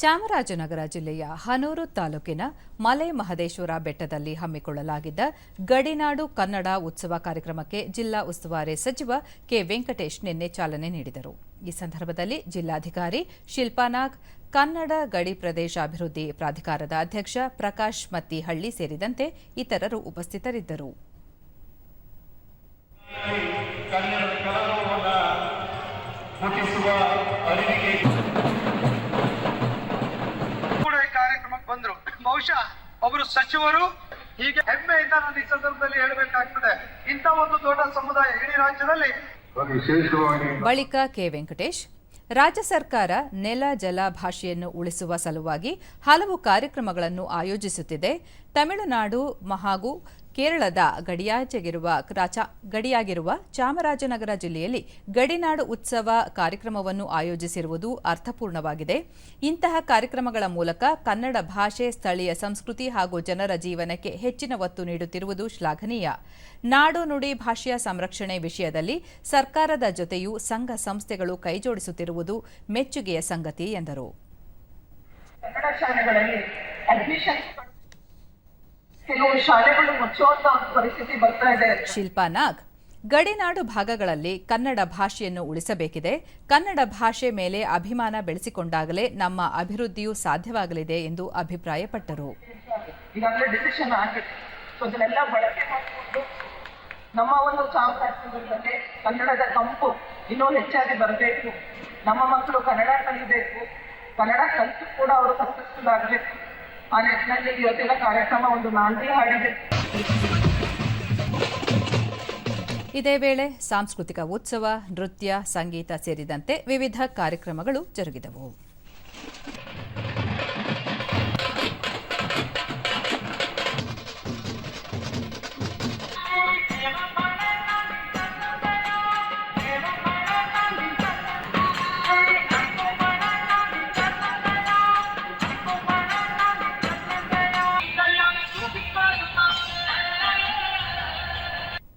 ಚಾಮರಾಜನಗರ ಜಿಲ್ಲೆಯ ಹನೂರು ತಾಲೂಕಿನ ಮಲೆ ಮಹದೇಶ್ವರ ಬೆಟ್ಟದಲ್ಲಿ ಹಮ್ಮಿಕೊಳ್ಳಲಾಗಿದ್ದ ಗಡಿನಾಡು ಕನ್ನಡ ಉತ್ಸವ ಕಾರ್ಯಕ್ರಮಕ್ಕೆ ಜಿಲ್ಲಾ ಉಸ್ತುವಾರಿ ಸಚಿವ ಕೆ ವೆಂಕಟೇಶ್ ನಿನ್ನೆ ಚಾಲನೆ ನೀಡಿದರು. ಈ ಸಂದರ್ಭದಲ್ಲಿ ಜಿಲ್ಲಾಧಿಕಾರಿ ಶಿಲ್ಪಾನಾಗ್, ಕನ್ನಡ ಗಡಿ ಪ್ರದೇಶ ಅಭಿವೃದ್ಧಿ ಪ್ರಾಧಿಕಾರದ ಅಧ್ಯಕ್ಷ ಪ್ರಕಾಶ್ ಮತ್ತಿಹಳ್ಳಿ ಸೇರಿದಂತೆ ಇತರರು ಉಪಸ್ಥಿತರಿದ್ದರು. ಸಚಿವರು ಹೀಗೆ ಹೆಮ್ಮೆಯಿಂದ ನಾನು ಈ ಸಂದರ್ಭದಲ್ಲಿ ಹೇಳಬೇಕಾಗ್ತದೆ ಇಂಥ ಒಂದು ದೊಡ್ಡ ಸಮುದಾಯ ಇಡೀ ರಾಜ್ಯದಲ್ಲಿ. ವಿಶೇಷವಾಗಿ ಬಳಿಕ ಕೆ ವೆಂಕಟೇಶ್ ರಾಜ್ಯ ಸರ್ಕಾರ ನೆಲ ಜಲ ಭಾಷೆಯನ್ನು ಉಳಿಸುವ ಸಲುವಾಗಿ ಹಲವು ಕಾರ್ಯಕ್ರಮಗಳನ್ನು ಆಯೋಜಿಸುತ್ತಿದೆ. ತಮಿಳುನಾಡು ಹಾಗೂ ಕೇರಳದ ಗಡಿಯಾಚೆಗಿರುವ ಗಡಿಯಾಗಿರುವ ಚಾಮರಾಜನಗರ ಜಿಲ್ಲೆಯಲ್ಲಿ ಗಡಿನಾಡು ಉತ್ಸವ ಕಾರ್ಯಕ್ರಮವನ್ನು ಆಯೋಜಿಸಿರುವುದು ಅರ್ಥಪೂರ್ಣವಾಗಿದೆ. ಇಂತಹ ಕಾರ್ಯಕ್ರಮಗಳ ಮೂಲಕ ಕನ್ನಡ ಭಾಷೆ, ಸ್ಥಳೀಯ ಸಂಸ್ಕೃತಿ ಹಾಗೂ ಜನರ ಜೀವನಕ್ಕೆ ಹೆಚ್ಚಿನ ಒತ್ತು ನೀಡುತ್ತಿರುವುದು ಶ್ಲಾಘನೀಯ. ನಾಡು ನುಡಿ ಭಾಷೆಯ ಸಂರಕ್ಷಣೆ ವಿಷಯದಲ್ಲಿ ಸರ್ಕಾರದ ಜೊತೆಯೂ ಸಂಘ ಸಂಸ್ಥೆಗಳು ಕೈಜೋಡಿಸುತ್ತಿರುವುದು ಮೆಚ್ಚುಗೆಯ ಸಂಗತಿ ಎಂದರು. ಕೆಲವು ಶಾಲೆಗಳು ಮುಚ್ಚುವಂತ ಒಂದು ಪರಿಸ್ಥಿತಿ ಬರ್ತಾ ಇದೆ. ಶಿಲ್ಪಾ ನಾಗ್ ಗಡಿನಾಡು ಭಾಗಗಳಲ್ಲಿ ಕನ್ನಡ ಭಾಷೆಯನ್ನು ಉಳಿಸಬೇಕಿದೆ. ಕನ್ನಡ ಭಾಷೆ ಮೇಲೆ ಅಭಿಮಾನ ಬೆಳೆಸಿಕೊಂಡಾಗಲೇ ನಮ್ಮ ಅಭಿವೃದ್ಧಿಯು ಸಾಧ್ಯವಾಗಲಿದೆ ಎಂದು ಅಭಿಪ್ರಾಯಪಟ್ಟರು. ಈಗಾಗಲೇ ಡಿಸಿಷನ್ ಆಗಿದೆ. ಸೊ ಅದನ್ನೆಲ್ಲ ಬಳಕೆ ಮಾಡಿಕೊಂಡು ನಮ್ಮ ಒಂದು ಚಾಮರಾಜನಗರದಲ್ಲಿ ಕನ್ನಡದ ಕಂಪು ಇನ್ನೂ ಹೆಚ್ಚಾಗಿ ಬರಬೇಕು. ನಮ್ಮ ಮಕ್ಕಳು ಕನ್ನಡ ಕಲಿಬೇಕು. ಕನ್ನಡ ಕಲಿತು ಕೂಡ ಅವರು ಸಕ್ಸಸ್ಫುಲ್ ಆಗಬೇಕು ಆ ಕಾರ್ಯಕ್ರಮ ಒಂದು ನಾಂದಿ ಹಾಡಿದೆ. ಇದೇ ವೇಳೆ ಸಾಂಸ್ಕೃತಿಕ ಉತ್ಸವ, ನೃತ್ಯ, ಸಂಗೀತ ಸೇರಿದಂತೆ ವಿವಿಧ ಕಾರ್ಯಕ್ರಮಗಳು ಜರುಗಿದವು.